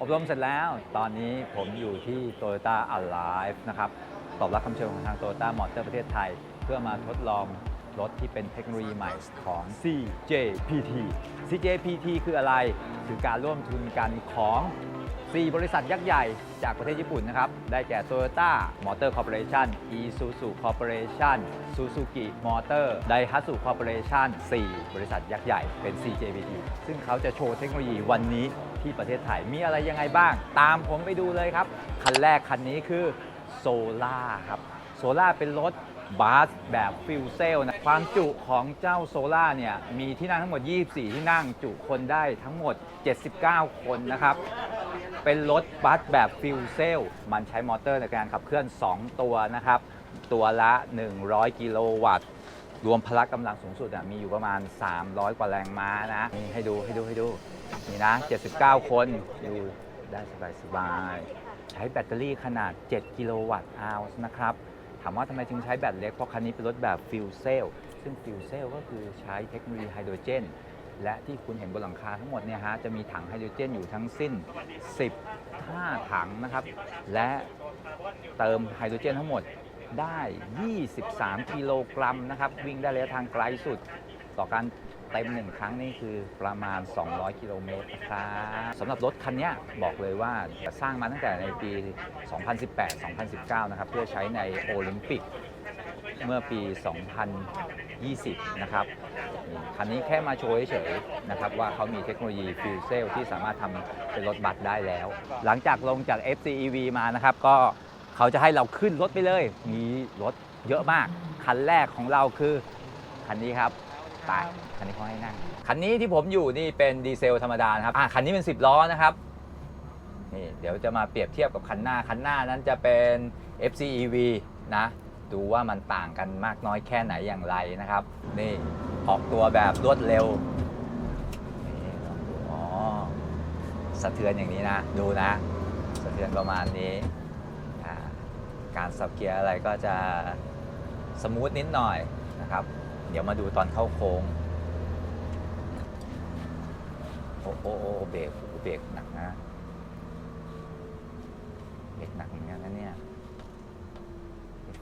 อบรมเสร็จแล้ว ตอนนี้ผมอยู่ที่ Toyota Alive นะครับ ตอบรับคำเชิญของทาง Toyota Motor ประเทศไทย เพื่อมาทดลองรถที่เป็นเทคโนโลยีใหม่ของ CJPT CJPT คืออะไร คือการร่วมทุนกันของ 4 บริษัทยักษ์ใหญ่จากประเทศญี่ปุ่นนะครับ ได้แก่ Toyota Motor Corporation Isuzu Corporation Suzuki Motor Daihatsu Corporation 4 บริษัทยักษ์ใหญ่เป็น CJPT ซึ่งเขาจะโชว์เทคโนโลยีวันนี้ที่ประเทศไทย มีอะไรยังไงบ้าง ตามผมไปดูเลยครับ คันแรกคันนี้คือโซล่าครับโซล่าเป็นรถบัสแบบฟิวเซลนะ ความจุของเจ้าโซล่าเนี่ย มีที่นั่งทั้งหมด 24 ที่นั่งจุคนได้ทั้งหมด 79 คนนะครับ เป็นรถบัสแบบฟิวเซล มันใช้มอเตอร์ในการขับเคลื่อน 2 ตัวนะครับ ตัวละ 100 กิโลวัตต์ รวมพละกำลังสูงสุดมีอยู่ประมาณ 300 กว่าแรงม้านะ นี่ให้ดูให้ดูให้ดู นี่นะ 79 คนอยู่ได้สบายสบายใช้แบตเตอรี่ขนาด 7 กิโลวัตต์อาวนะครับ ถามว่าทำไมถึงใช้แบตเล็ก เพราะคันนี้เป็นรถแบบฟิวเซล ซึ่งฟิวเซลก็คือใช้เทคโนโลยีไฮโดรเจน และที่คุณเห็นบนหลังคาทั้งหมดเนี่ยฮะจะมีถังไฮโดรเจนอยู่ทั้งสิ้น 15 ถังนะครับ และเติมไฮโดรเจนทั้งหมดได้ 23 กิโลกรัมนะครับ วิ่งได้ระยะทางไกลสุด ต่อการเต็มหนึ่งครั้งนี่คือประมาณ 200 กิโลเมตรนะครับสำหรับรถคันนี้บอกเลยว่าสร้างมาตั้งแต่ในปี 2018-2019 นะครับ เพื่อใช้ในโอลิมปิก เมื่อปี 2020 นะครับ คันนี้แค่มาโชว์เฉยๆนะครับว่าเขามีเทคโนโลยีฟิวเซลที่สามารถทำเป็นรถบัสได้แล้ว หลังจากลงจาก FCEV มานะครับ ก็เขาจะให้เราขึ้นรถไปเลย มีรถเยอะมาก คันแรกของเราคือ คันนี้ครับไปคันนี้เขาให้นั่ง คันนี้ที่ผมอยู่นี่เป็นดีเซลธรรมดานะครับอะคันนี้เป็น 10 ล้อนะครับนี่เดี๋ยวจะมาเปรียบเทียบกับคันหน้า คันหน้านั้นจะเป็น FCEV นะ ดูว่ามันต่างกันมากน้อยแค่ไหนอย่างไรนะครับ นี่ออกตัวแบบรวดเร็วอ๋อสะเทือนอย่างนี้นะ ดูนะ สะเทือนประมาณนี้ การสับเกียร์อะไรก็จะสมูทนิดหน่อยนะครับ เดี๋ยวมาดูตอนเข้าโค้ง โอ้โอ้โอ้เบรกโอ้เบรกหนักนะเบรกหนักเหมือนกันนะเนี่ย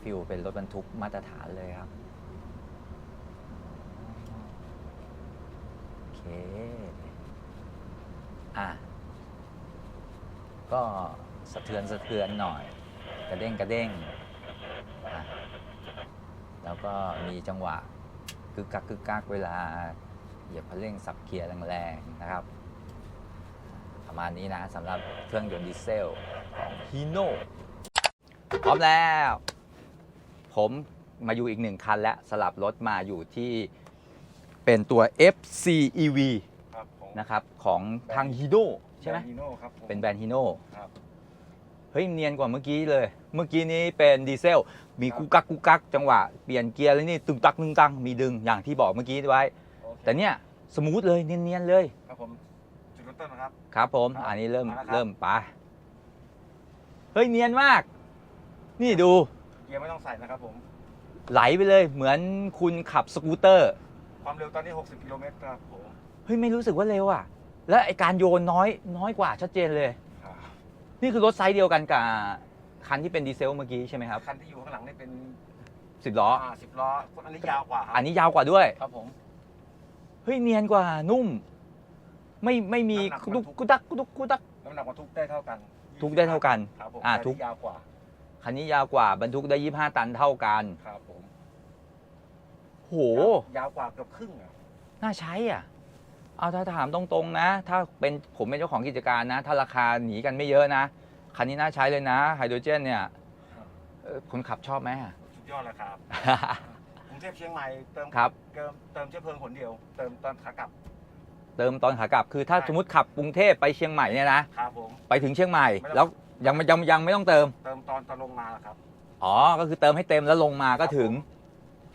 ฟิลเป็นรถบรรทุกมาตรฐานเลยครับ โอเค อะ ก็สะเทือนสะเทือนหน่อย กระเด้งกระเด้งอะแล้วก็มีจังหวะกึกกักกึกกักเวลา เหยียบคันเร่งสับเกียร์แรงๆนะครับ ประมาณนี้นะสำหรับเครื่องยนต์ดีเซลของ Hino พร้อมแล้ว ผมมาอยู่อีกหนึ่งคันแล้วสลับรถมาอยู่ที่เป็นตัว FCEV ครับของนะครับของทาง Hino ใช่ไหมฮีโน่ครับผมเป็นแบรนด์ Hino ครับเฮ้ยเนียนกว่าเมื่อกี้เลย เมื่อกี้นี้เป็นดีเซล มีครับกุกกักกุกกักจังหวะเปลี่ยนเกียร์แล้วนี่ตึงตักตึงตังมีดึงอย่างที่บอกเมื่อกี้ไว้ โอเคแต่เนี่ยสมูทเลยเนียนๆเลย ครับผมจุดเริ่มต้นนะครับ ครับผม ครับอันนี้เริ่มมาแล้วครับ เริ่มไปเฮ้ยเนียนมาก นี่ดู เกียร์ไม่ต้องใส่นะครับผม ไหลไปเลยเหมือนคุณขับสกูตเตอร์ ความเร็วตอนนี้ 60 กิโลเมตรครับผม เฮ้ย ไม่รู้สึกว่าเร็วอะ และไอการโยนน้อยน้อยกว่าชัดเจนเลยครับนี่คือรถไซส์เดียวกันกับคันที่เป็นดีเซลเมื่อกี้ใช่ไหมครับคันที่อยู่ข้างหลังนี่เป็นสิบล้อ อ่าสิบล้ออันนี้ยาวกว่าครับอันนี้ยาวกว่าด้วย ครับผม เฮ้ยเนียนกว่านุ่ม ไม่ไม่มีน้ำหนักกุดุกมันทุกกุดักกุดุกกุดักน้ำหนักบรรทุกได้เท่ากันทุกได้เท่ากัน ครับผมอ่า แต่ทุกนี่ยาวกว่า คันนี้ยาวกว่าบรรทุกได้ 25 ตันเท่ากัน ครับผมโห ยาวกว่าเกือบครึ่งอะน่าใช้อะ เอาถ้าถามตรงๆนะ ถ้าเป็นผมเป็นเจ้าของกิจการนะ ถ้าราคาหนีกันไม่เยอะนะ คันนี้น่าใช้เลยนะ ไฮโดรเจนเนี่ยเอ่อคนขับชอบไหมสุดยอดเลยครับ กรุงเทพเชียงใหม่เติมครับ เติมเติมเชื้อเพลิงคนเดียว เติมตอนขากลับ เติมตอนขากลับ คือถ้าใช่ สมมติขับกรุงเทพไปเชียงใหม่เนี่ยนะ ครับผม ไปถึงเชียงใหม่ ไม่ต้อง แล้ว ยังไม่ยังยังไม่ต้องเติม เติมตอนตอนลงมาครับอ๋อ ก็คือเติมให้เต็มแล้วลงมาก็ถึง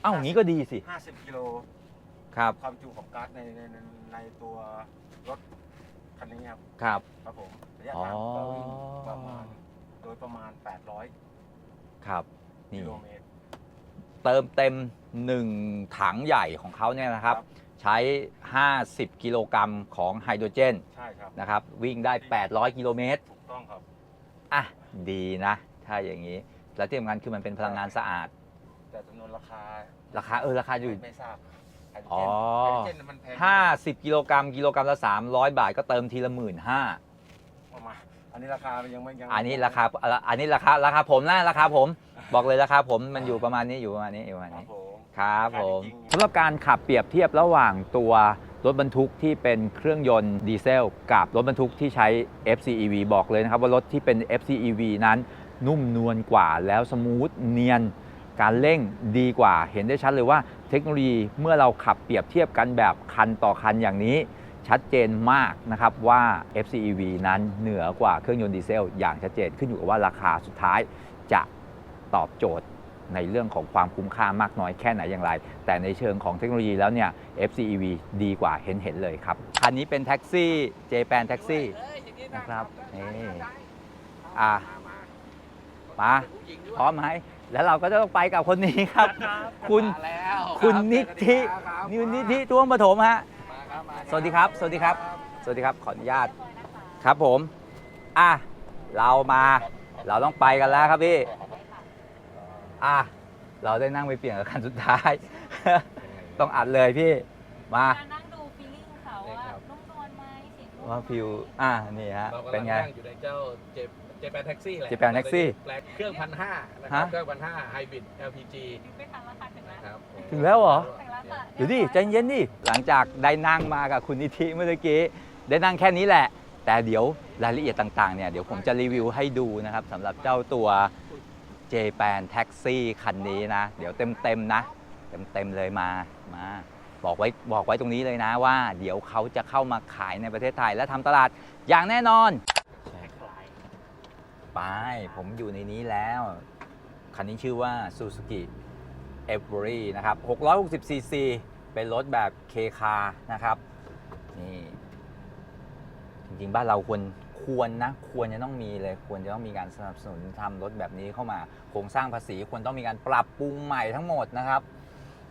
เอ้าอย่างนี้ก็ดีสิ 50กิโลครับ ความจุของก๊าซในในในในตัวรถคันนี้ครับครับ ครับผมระยะอ๋อทางก็วิ่งประมาณ โดยประมาณ 800ครับกินี่โลเมตร เติมเต็มหนึ่งถังใหญ่ของเขาเนี่ยนะครับ ครับ ใช้ 50 กิโลกรัมของไฮโดรเจนใช่ครับ นะครับ วิ่งได้ 800 กิโลเมตร ถูกต้องครับ อะดีนะ ถ้าอย่างนี้ และที่สำคัญคือมันเป็นพลังงานสะอาด แต่จำนวนราคาราคาเออราคาอยู่ไม่ไม่ทราบไฮโดรอ๋อ เจนไฮโดรเจนมันแพง50 กิโลกรัมกิโลกรัมละ 300 บาทก็เติมทีละหมื่นห้าประมาณอันนี้ราคามันยังไม่ยังอันนี้ราคาอันนี้ราคาราคาผมนะราคาผม บอกเลยราคาผมมันอยู่ประมาณนี้อยู่ประมาณนี้อยู่ประมาณครับนี้ผม ครับผมจริงๆสำหรับการขับเปรียบเทียบระหว่างตัว รถบรรทุกที่เป็นเครื่องยนต์ดีเซล กับรถบรรทุกที่ใช้ FCEV บอกเลยนะครับว่ารถที่เป็น FCEV นั้นนุ่มนวลกว่าแล้วสมูทเนียน การเร่งดีกว่า เห็นได้ชัดเลยว่าเทคโนโลยีเมื่อเราขับเปรียบเทียบกันแบบคันต่อคันอย่างนี้ ชัดเจนมากนะครับว่า FCEV นั้นเหนือกว่าเครื่องยนต์ดีเซล อย่างชัดเจนขึ้นอยู่กับว่าราคาสุดท้ายจะตอบโจทย์ ในเรื่องของความคุ้มค่ามากน้อยแค่ไหนอย่างไร แต่ในเชิงของเทคโนโลยีแล้วเนี่ย FCEV ดีกว่าเห็นเห็นเลยครับ คันนี้เป็นแท็กซี่ j p a n แท็กซี่นะครับนี่อะมาพร้อมไหมแล้วเราก็จะต้องไปกับคนนี้ครับ คุณมาแล้วคุณนิธิครับนิวนิธิท้วงปฐมฮะมาครับมาสวัสดีครับ สวัสดีครับ สวัสดีครับ ขออนุญาตครับผม อะ เรามา เราต้องไปกันแล้วครับพี่ อะเราได้นั่งไปเปลี่ยนกับคันสุดท้าย ต้องอัดเลยพี่มามานั่งดูฟีลลิ่งเขาว่านุ่มนวลไหมเสียงนุ่มว่าฟิวอะนี่ฮะเรากำลัเป็นไง นั่อยู่ในเจ้าเจเจแปนแท็กซี่แหละ Japan Taxi แปลงเครื่องพันห้านะครับฮะเครื่องพันห้าไฮบริด LPG ยังไม่ทันราคาถึงแล้วนะครับถึงแล้วเหรอ ถึงแล้วค่ะ เดี๋ยวดิใจเย็นดิหลังจากได้นั่งมากับคุณนิธิเมื่อกี้ได้นั่งแค่นี้แหละ แต่เดี๋ยวรายละเอียดต่างๆเนี่ยเดี๋ยวผมจะรีวิวให้ดูนะครับสำหรับเจ้าตัว j p a n Taxi คันนี้นะ เดี๋ยวเต็มๆนะ เต็มๆเลยมามาบอกไว้บอกไว้ตรงนี้เลยนะว่า เดี๋ยวเขาจะเข้ามาขายในประเทศไทยและทำตลาดอย่างแน่นอนไปผมอยู่ในนี้แล้ว คันนี้ชื่อว่า Suzuki e v e r y นะครับ 660 cc เป็นรถแบบ K car นะครับ นี่ จริงๆ บ้านเราควร ควรนะควรจะต้องมีเลยควรจะต้องมีการสนับสนุนทำรถแบบนี้เข้ามาโครงสร้างภาษีควรต้องมีการปรับปรุงใหม่ทั้งหมดนะครับ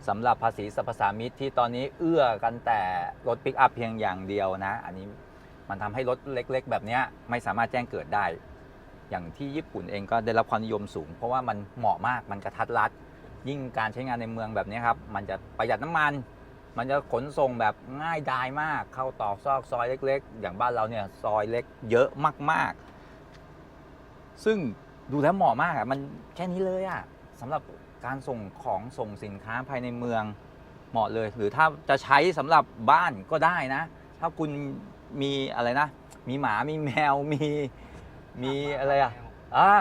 สำหรับภาษีสรรพสามิตที่ตอนนี้เอื้อกันแต่รถปิกอัพเพียงอย่างเดียวนะ อันนี้มันทำให้รถเล็ก ๆ แบบนี้ไม่สามารถแจ้งเกิดได้ อย่างที่ญี่ปุ่นเองก็ได้รับความนิยมสูง เพราะว่ามันเหมาะมากมันกระทัดรัดยิ่งการใช้งานในเมืองแบบนี้ครับมันจะประหยัดน้ำมัน มันจะขนส่งแบบง่ายดายมาก เข้าตอกซอกซอยเล็ก ๆ อย่างบ้านเราเนี่ยซอยเล็กเยอะมาก ๆ ซึ่งดูแล้วเหมาะมากอะมันแค่นี้เลยอะสำหรับการส่งของส่งสินค้าภายในเมืองเหมาะเลย หรือถ้าจะใช้สำหรับบ้านก็ได้นะ ถ้าคุณมีอะไรนะ มีหมามีแมวมีมีอะไรอะอ่า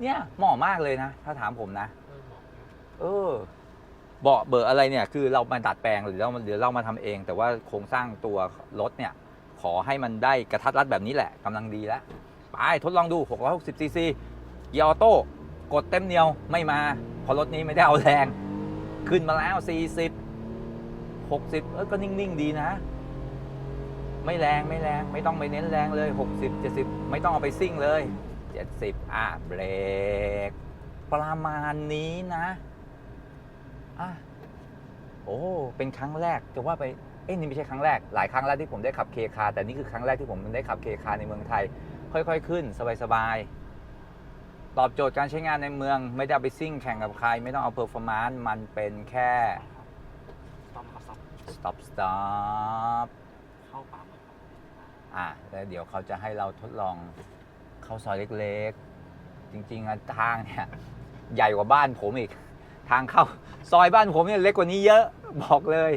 เนี่ยเหมาะมากเลยนะ ถ้าถามผมนะ เออ เบาะเบอร์อะไรเนี่ยคือเรามาดัดแปลงหรือเราหรือเรามาทำเอง แต่ว่าโครงสร้างตัวรถเนี่ยขอให้มันได้กระทัดรัดแบบนี้แหละกำลังดีแล้วไปทดลองดู660ซีซีเกียร์ออโต้กดเต็มเหนียวไม่มาพราะรถนี้ไม่ได้เอาแรงขึ้นมาแล้ว 40 60 เออก็นิ่ง ๆ ดีนะ ไม่แรงไม่แรง ไม่ต้องไปเน้นแรงเลย 60 70 ไม่ต้องเอาไปซิ่งเลย 70 อะ เบรก ประมาณนี้นะ อะโอ้เป็นครั้งแรกจะว่าไปเอ้นี่ไม่ใช่ครั้งแรกหลายครั้งแล้วที่ผมได้ขับเคคาแต่นี่คือครั้งแรกที่ผมได้ขับเคคาในเมืองไทย ค่อยๆ ขึ้น สบายๆตอบโจทย์การใช้งานในเมือง ไม่ได้เอาไปซิ่งแข่งกับใคร ไม่ต้องเอาเพอร์ฟอร์มานซ์มันเป็นแค่ ต้องมาซับ stop stop เข้าปั๊มอะแล้วเดี๋ยวเขาจะให้เราทดลองเข้าซอยเล็กๆ จริงๆอะทางเนี่ย ใหญ่กว่าบ้านผมอีก ทางเข้าซอยบ้านผมเนี่ยเล็กกว่านี้เยอะบอกเลย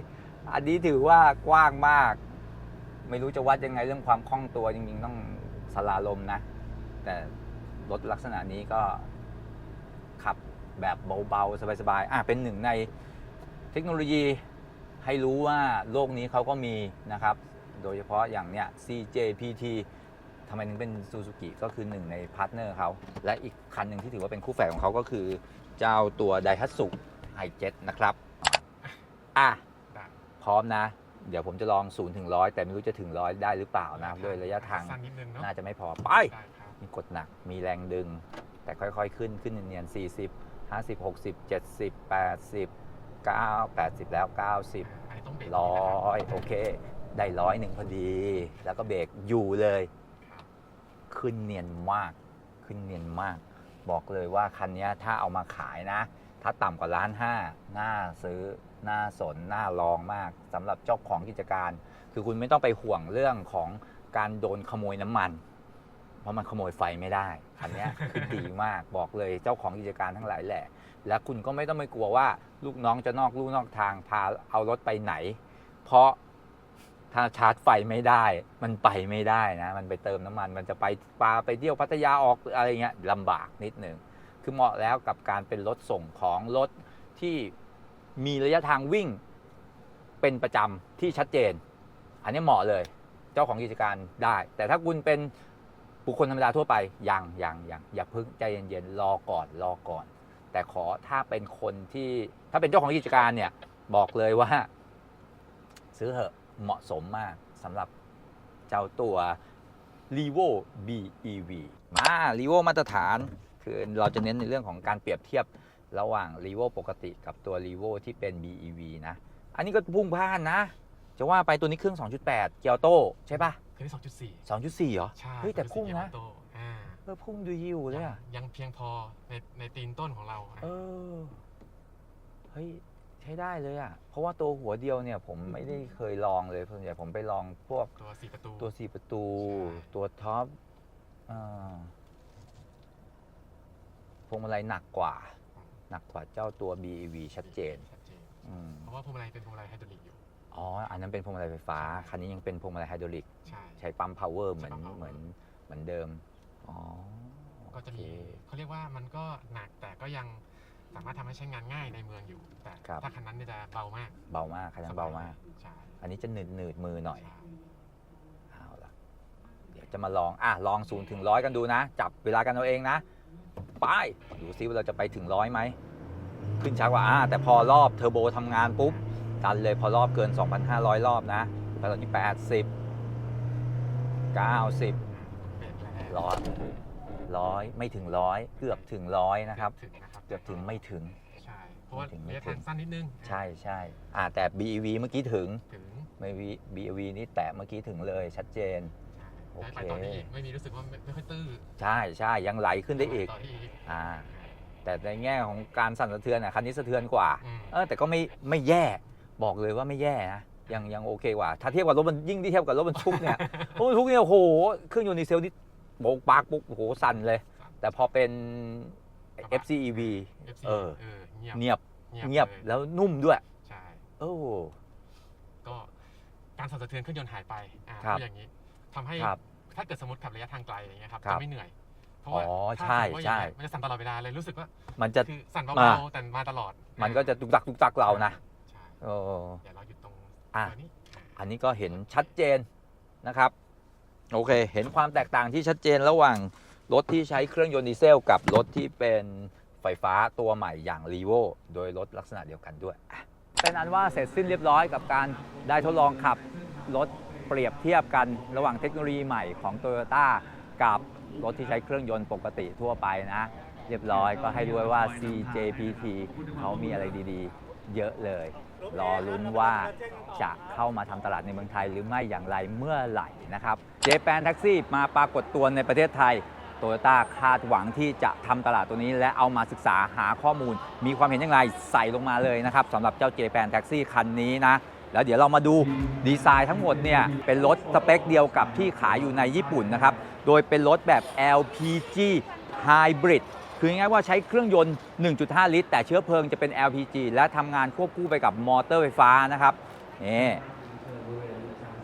อันนี้ถือว่ากว้างมาก ไม่รู้จะวัดยังไงเรื่องความคล่องตัวจริงๆต้องสลาลมนะ แต่รถลักษณะนี้ก็ขับแบบเบาๆ สบายๆอะเป็นหนึ่งในเทคโนโลยีให้รู้ว่าโลกนี้เขาก็มีนะครับ โดยเฉพาะอย่างเนี้ย CJPT ทำไมถึงเป็นซูซูกิก็คือหนึ่งในพาร์ทเนอร์เขา และอีกคันหนึ่งที่ถือว่าเป็นคู่แฝดของเขาก็คือ เจ้าตัวไดฮัตสุไฮเจ็ตนะครับ อะพร้อมนะ เดี๋ยวผมจะลอง0ถึงร้อยแต่ไม่รู้จะถึงร้อยได้หรือเปล่านะ ด้วยระยะทางสั้นนิดนึงเนาะน่าจะไม่พอไป ได้ครับมีกดหนัก มีแรงดึง แต่ค่อยๆ ขึ้น ขึ้นเนียนๆ40 50 60 70 80 9 80 แล้ว 90 อันนี้ต้องเบรกร้นิดนะคอบยโอเค ได้ร้อยหนึ่งพอดี แล้วก็เบรกอยู่เลยครับขึ้นเนียนมาก ขึ้นเนียนมาก บอกเลยว่าคันนี้ถ้าเอามาขายนะ ถ้าต่ำกว่าล้านห้าน่าซื้อน่าสนน่าลองมากสำหรับเจ้าของกิจการ คือคุณไม่ต้องไปห่วงเรื่องของการโดนขโมยน้ำมัน เพราะมันขโมยไฟไม่ได้คันนี้คือดีมากบอกเลยเจ้าของกิจการทั้งหลายแหละและคุณก็ไม่ต้องไปกลัวว่า ลูกน้องจะนอกลู่นอกทางพาเอารถไปไหน เพราะ ถ้าชาร์จไฟไม่ได้ มันไปไม่ได้นะ มันไปเติมน้ำมัน มันจะไปปาไปเที่ยวพัทยาออกอะไรเงี้ยลำบากนิดหนึ่ง คือเหมาะแล้วกับการเป็นรถส่งของรถที่มีระยะทางวิ่งเป็นประจำที่ชัดเจน อันนี้เหมาะเลย เจ้าของกิจการได้ แต่ถ้าคุณเป็นบุคคลธรรมดาทั่วไป ยังยังยังอย่าเพิ่งใจเย็นๆ รอก่อน รอก่อน แต่ขอถ้าเป็นคนที่ถ้าเป็นเจ้าของกิจการเนี่ย บอกเลยว่า ซื้อเถอะ เหมาะสมมากสำหรับเจ้าตัว r e v o BEV มา r e v o มาตรฐาน คือเราจะเน้นในเรื่องของการเปรียบเทียบระหว่าง r e v o ปกติกับตัว r e v o ที่เป็น BEV นะ อันนี้ก็พุ่งพล่านนะ จะว่าไปตัวนี้เครื่อง 2.8 เกียวโตใช่ปะคือที่2.4 2.4เหรอ ใช่เฮ้ยแต่พุ่งนะ2.4 Yamato อ่าเออพุ่งดูยิวเลยอะยังเพียงพอในในตีนต้นของเราอะเออ เฮ้ยใช้ได้เลยอะเพราะว่าตัวหัวเดียวเนี่ยผมไม่ได้เคยลองเลยส่วนใหญ่ผมไปลองพวกตัว4ประตู ตัว4ประตู ใช่ ตัวท็อปอ่าพวงมาลัยหนักกว่า หนักกว่าเจ้าตัว BEV ชัดเจนชัดเจนอืมเพราะว่าพวงมาลัยเป็นพวงมาลัยไฮดรอลิกอยู่ อ๋อ อันนั้นเป็นพวงมาลัยไฟฟ้า คันนี้ยังเป็นพวงมาลัยไฮดรอลิก ใช่ ใช้ปั๊มพาวเวอร์เหมือนใช้ปั๊ม power เหมือนเหมือนเดิม อ๋อก็จะมีโอเค เขาเรียกว่ามันก็หนักแต่ก็ยัง สามารถทำให้ใช้งานง่ายในเมืองอยู่ แต่ครับ ถ้าคันนั้นเนี่ยจะเบามากเบามากคันนั้นเบามาก ใช่อันนี้จะหนืดหนืดๆมือหน่อย ใช่เอาละเดี๋ยวจะมาลอง อะ ลองศูนย์ถึงร้อยกันดูนะ จับเวลากันเอาเองนะ ไป ดูซิว่าเราจะไปถึงร้อยไหม ขึ้นช้ากว่าอ่าแต่พอรอบเทอร์โบทำงานปุ๊บดันเลยพอรอบเกิน 2,500 รอบนะไปตอนที่80 90 เบรกแรงร้อยร้อยไม่ถึงร้อยเกือบถึงร้อยนะครับ ถึงนะครับ เกือบถึงไม่ถึง ใช่ เพราะว่าไม่ถึงไม่ระยะถึทางง สั้นนิดนึงใช่ใช่อ่าแต่ BEV เมื่อกี้ถึง ถึงไม่ BEV นี่แตะเมื่อกี้ถึงเลยชัดเจน โอใช่เค ไปต่อได้อีกไม่มีรู้สึกว่าไม่ไม่ค่อยตื้อใช่ใช่ยังไหลขึ้นได้อีก ต่อได้อีกอ่า แต่ในแง่ของการสั่นสะเทือนอะคันนี้สะเทือนกว่า อืมเออแต่ก็ไม่ไม่แย่บอกเลยว่าไม่แย่นะยังยังโอเคกว่า ถ้าเทียบกับรถบรรยิ่งที่เทียบกับรถบรรทุกเนี่ย รถบรรทุกเนี่ยโอ้โหเครื่องยนต์ดีเซลนี่โบกปากปุ๊บโอ้โหสั่นเลย แต่พอเป็น FCEV FC เออ เออเงียบเงียบเงียบลแล้วนุ่มด้วย ใช่ โอ้ ก็การสั่นสะเทือนเครื่องยนต์หายไปอ่าครับพูดอย่างนี้ทำให้ครับถ้าเกิดสมมติขับระยะทางไกลอย่างเงี้ยครับครับจะไม่เหนื่อย เพราะว่าอ๋อถ้าใช่สมมุติว่าอย่างเงี้ยใช่ มันจะสั่นตลอดเวลาเลยรู้สึกว่ามันจะ คือสั่นมา เบาๆแต่มาตลอดมันก็จะตุกตักตุกตักเรานะใช่โอ้ เดี๋ยวเราหยุดตรงอะตัวนี้อันนี้ก็เห็นชัดเจนนะครับ โอเค เห็นความแตกต่างที่ชัดเจนระหว่าง รถที่ใช้เครื่องยนต์ดีเซลกับรถที่เป็นไฟฟ้าตัวใหม่อย่าง r e v o โดยรถลักษณะเดียวกันด้วย เป็นอันว่าเสร็จสิ้นเรียบร้อยกับการได้ทดลองขับรถเปรียบเทียบกันระหว่างเทคโนโลยีใหม่ของ Toyota กับรถที่ใช้เครื่องยนต์ปกติทั่วไปนะ เรียบร้อยก็ให้ด้วยว่า CJPT เขามีอะไรดีๆ เยอะเลย รอลุ้นว่าจะเข้ามาทำตลาดในเมืองไทยหรือไม่อย่างไรเมื่อไหร่นะครับเจแปนแท็กซี่มาปรากฏตัวในประเทศไทย โตโยต้าคาดหวังที่จะทำตลาดตัวนี้ และเอามาศึกษาหาข้อมูล มีความเห็นอย่างไรใส่ลงมาเลยนะครับสำหรับเจ้าเจแปนแท็กซี่คันนี้นะ แล้วเดี๋ยวเรามาดูดีไซน์ทั้งหมดเนี่ยเป็นรถสเปคเดียวกับที่ขายอยู่ในญี่ปุ่นนะครับ โดยเป็นรถแบบ LPG Hybrid คือง่ายว่าใช้เครื่องยนต์ 1.5 ลิตร แต่เชื้อเพลิงจะเป็น LPG และทำงานควบคู่ไปกับมอเตอร์ไฟฟ้านะครับนี่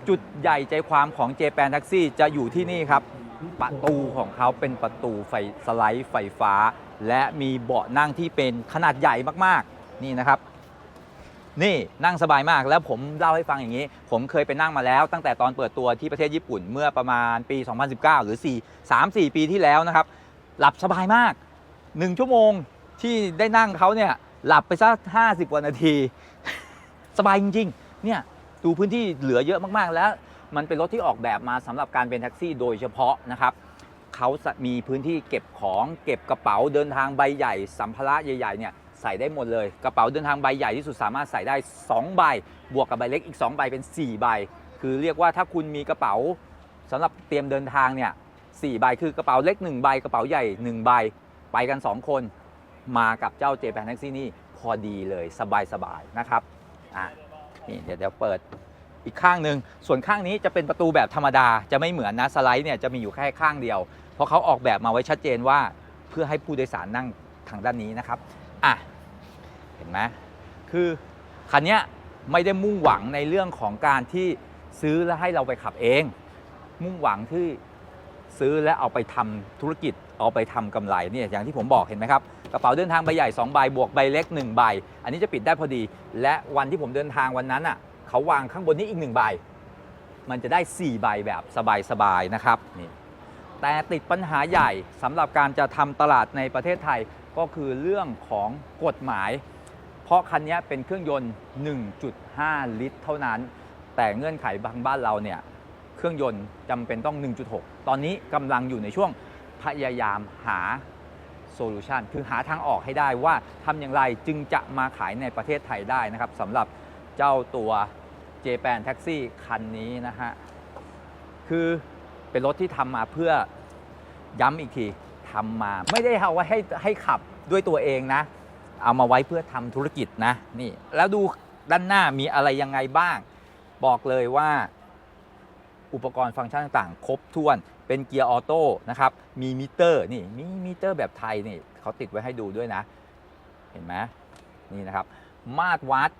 จุดใหญ่ใจความของ Japan Taxi จะอยู่ที่นี่ครับ ประตูของเขาเป็นประตูไฟสไลด์ไฟฟ้า และมีเบาะนั่งที่เป็นขนาดใหญ่มากๆ นี่นะครับ นี่นั่งสบายมากแล้วผมเล่าให้ฟังอย่างนี้ ผมเคยไปนั่งมาแล้ว ตั้งแต่ตอนเปิดตัวที่ประเทศญี่ปุ่นเมื่อประมาณปี 2019 หรือ 4 3 4 ปีที่แล้วนะครับ หลับสบายมาก 1 ชั่วโมงที่ได้นั่งเขาเนี่ยหลับไปสัก 50กว่านาที สบายจริงๆเนี่ยดูพื้นที่เหลือเยอะมากๆแล้ว มันเป็นรถที่ออกแบบมาสำหรับการเป็นแท็กซี่ โดยเฉพาะนะครับเขามีพื้นที่เก็บของเก็บกระเป๋าเดินทางใบใหญ่ สัมภาระใหญ่ๆเนี่ยใส่ได้หมดเลย กระเป๋าเดินทางใบใหญ่ที่สุดสามารถใส่ได้ 2 ใบ บวกกับใบเล็กอีก 2 ใบเป็น 4 ใบ คือเรียกว่าถ้าคุณมีกระเป๋าสำหรับเตรียมเดินทางเนี่ย4ใบคือกระเป๋าเล็ก 1 ใบกระเป๋าใหญ่ 1 ใบ ไปกัน 2 คน มากับเจ้าเจแปนแท็กซี่นี่พอดีเลยสบายๆนะครับอะนี่เดี๋ยวเดี๋ยวเปิด อีกข้างหนึ่งส่วนข้างนี้จะเป็นประตูแบบธรรมดาจะไม่เหมือนนะสไลด์เนี่ยจะมีอยู่แค่ข้างเดียว เพราะเขาออกแบบมาไว้ชัดเจนว่าเพื่อให้ผู้โดยสารนั่งทางด้านนี้นะครับอะเห็นไหมคือคันเนี้ยไม่ได้มุ่งหวังในเรื่องของการที่ซื้อแล้วให้เราไปขับเอง มุ่งหวังที่ซื้อแล้วเอาไปทำธุรกิจเอาไปทำกำไรเนี่ยอย่างที่ผมบอกเห็นไหมครับกระเป๋าเดินทางใบใหญ่2ใบบวกใบเล็ก1ใบอันนี้จะปิดได้พอดี และวันที่ผมเดินทางวันนั้นอะ เขาวางข้างบนนี้อีก1ใบ มันจะได้ 4 ใบแบบสบายๆนะครับนี่แต่ติดปัญหาใหญ่สำหรับการจะทำตลาดในประเทศไทยก็คือเรื่องของกฎหมาย เพราะคันนี้เป็นเครื่องยนต์ 1.5 ลิตร เท่านั้น แต่เงื่อนไขบางบ้านเราเนี่ยเครื่องยนต์จำเป็นต้อง 1.6 ตอนนี้กำลังอยู่ในช่วงพยายามหาโซลูชันคือหาทางออกให้ได้ว่าทำอย่างไรจึงจะมาขายในประเทศไทยได้นะครับสำหรับ เจ้าตัว j p a n Taxi คันนี้นะฮะ คือเป็นรถที่ทำมาเพื่อย้ำอีกทีทำมาไม่ได้เอาไว้ให้ให้ขับด้วยตัวเองนะ เอามาไว้เพื่อทำธุรกิจนะนี่แล้วดูด้านหน้ามีอะไรยังไงบ้าง บอกเลยว่าอุปกรณ์ฟังก์ชันต่างๆ ครบถ้วนเป็นเกียร์ออโต้นะครับ มีมิเตอร์นี่มีมิเตอร์แบบไทยนี่เขาติดไว้ให้ดูด้วยนะ เห็นไหมนี่นะครับ มาตรวัด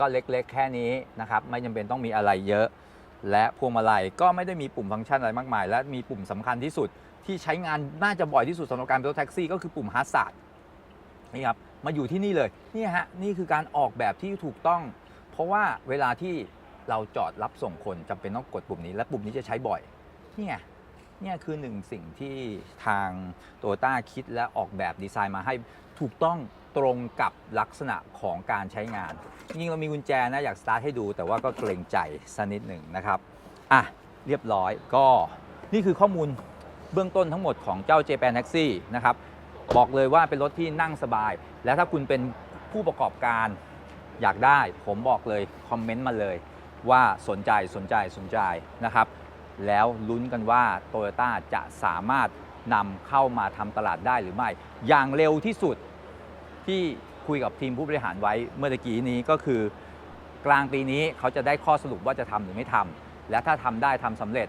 ก็เล็กๆ แค่นี้นะครับไม่จำเป็นต้องมีอะไรเยอะ และพวงมาลัยก็ไม่ได้มีปุ่มฟังก์ชันอะไรมากมาย และมีปุ่มสำคัญที่สุดที่ใช้งานน่าจะบ่อยที่สุดสำหรับการเป็นรถแท็กซี่ก็คือปุ่มฮาร์ดสาดนี่ครับมาอยู่ที่นี่เลยนี่ฮะนี่คือการออกแบบที่ถูกต้อง เพราะว่าเวลาที่เราจอดรับส่งคนจำเป็นต้องกดปุ่มนี้ และปุ่มนี้จะใช้บ่อยนี่ไงนี่คือหนึ่งสิ่งที่ทางโตโยต้าคิดและออกแบบดีไซน์มาให้ถูกต้อง ตรงกับลักษณะของการใช้งาน จริงเรามีกุญแจนะอยากสตาร์ทให้ดูแต่ว่าก็เกรงใจสักนิดหนึ่งนะครับ อะ เรียบร้อยก็นี่คือข้อมูลเบื้องต้นทั้งหมดของเจ้า Japan Taxi นะครับ บอกเลยว่าเป็นรถที่นั่งสบาย และถ้าคุณเป็นผู้ประกอบการอยากได้ ผมบอกเลย คอมเมนต์มาเลย ว่าสนใจสนใจสนใจนะครับ แล้วลุ้นกันว่า t o y ยต้จะสามารถนำเข้ามาทำตลาดได้หรือไม่ อย่างเร็วที่สุด ที่คุยกับทีมผู้บริหารไว้เมื่อตะกี้นี้ก็คือ กลางปีนี้เขาจะได้ข้อสรุปว่าจะทำหรือไม่ทำและถ้าทำได้ทำสำเร็จ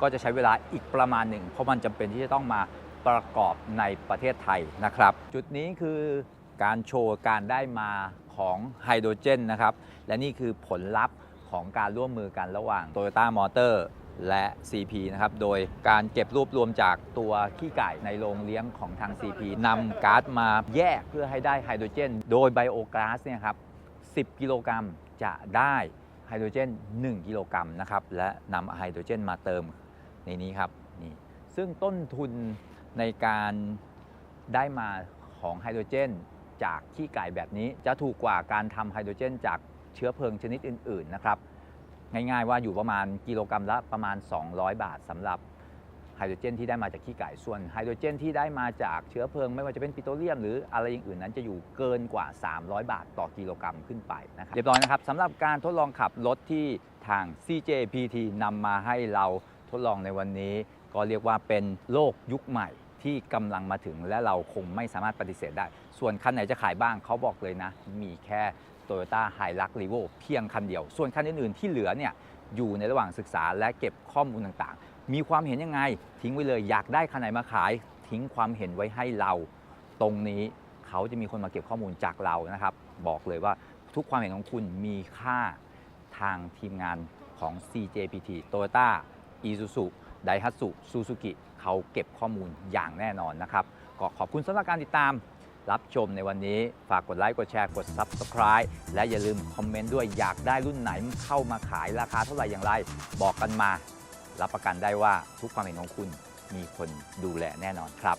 ก็จะใช้เวลาอีกประมาณหนึ่ง เพราะมันจำเป็นที่จะต้องมาประกอบในประเทศไทยนะครับ จุดนี้คือการโชว์การได้มาของไฮโดรเจนนะครับ และนี่คือผลลัพธ์ของการร่วมมือกันระหว่าง Toyota Motor และ CP นะครับ โดยการเก็บรวบรวมจากตัวขี้ไก่ในโรงเลี้ยงของทาง CP นำก๊าซมาแยกเพื่อให้ได้ไฮโดรเจน โดยไบโอก๊าซเนี่ยครับ 10 กิโลกรัมจะได้ไฮโดรเจน 1 กิโลกรัมนะครับ และนำไฮโดรเจนมาเติมในนี้ครับนี่ซึ่งต้นทุนในการได้มาของไฮโดรเจน จากขี้ไก่แบบนี้จะถูกกว่าการทำไฮโดรเจน จากเชื้อเพลิงชนิดอื่น ๆ นะครับ ง่ายๆว่าอยู่ประมาณกิโลกรัมละประมาณ 200 บาทสำหรับไฮโดรเจนที่ได้มาจากขี้ไก่ส่วนไฮโดรเจนที่ได้มาจากเชื้อเพลิง ไม่ว่าจะเป็นปิโตรเลียม หรืออะไรอย่างอื่นนั้นจะอยู่เกินกว่า 300 บาทต่อกิโลกรัมขึ้นไปนะครับเรียบร้อยนะครับสำหรับการทดลองขับรถที่ทาง CJPT นำมาให้เราทดลองในวันนี้ ก็เรียกว่าเป็นโลกยุคใหม่ที่กำลังมาถึงและเราคงไม่สามารถปฏิเสธได้ ส่วนคันไหนจะขายบ้างเขาบอกเลยนะ มีแค่ Toyota Hilux Revo เพียงคันเดียว ส่วนคันอื่นๆที่เหลือเนี่ยอยู่ในระหว่างศึกษาและเก็บข้อมูลต่างๆ มีความเห็นยังไง ทิ้งไว้เลยอยากได้คันไหนมาขาย ทิ้งความเห็นไว้ให้เรา ตรงนี้เขาจะมีคนมาเก็บข้อมูลจากเรานะครับ บอกเลยว่าทุกความเห็นของคุณมีค่าทางทีมงานของ CJPT Toyota Isuzu Daihatsu Suzuki เขาเก็บข้อมูลอย่างแน่นอนนะครับก็ขอบคุณสำหรับการติดตาม รับชมในวันนี้ ฝากกดไลค์กดแชร์กด Subscribe และอย่าลืมคอมเมนต์ด้วยอยากได้รุ่นไหนเข้ามาขายราคาเท่าไหร่อย่างไร บอกกันมา รับประกันได้ว่าทุกความเห็นของคุณมีคนดูแลแน่นอนครับ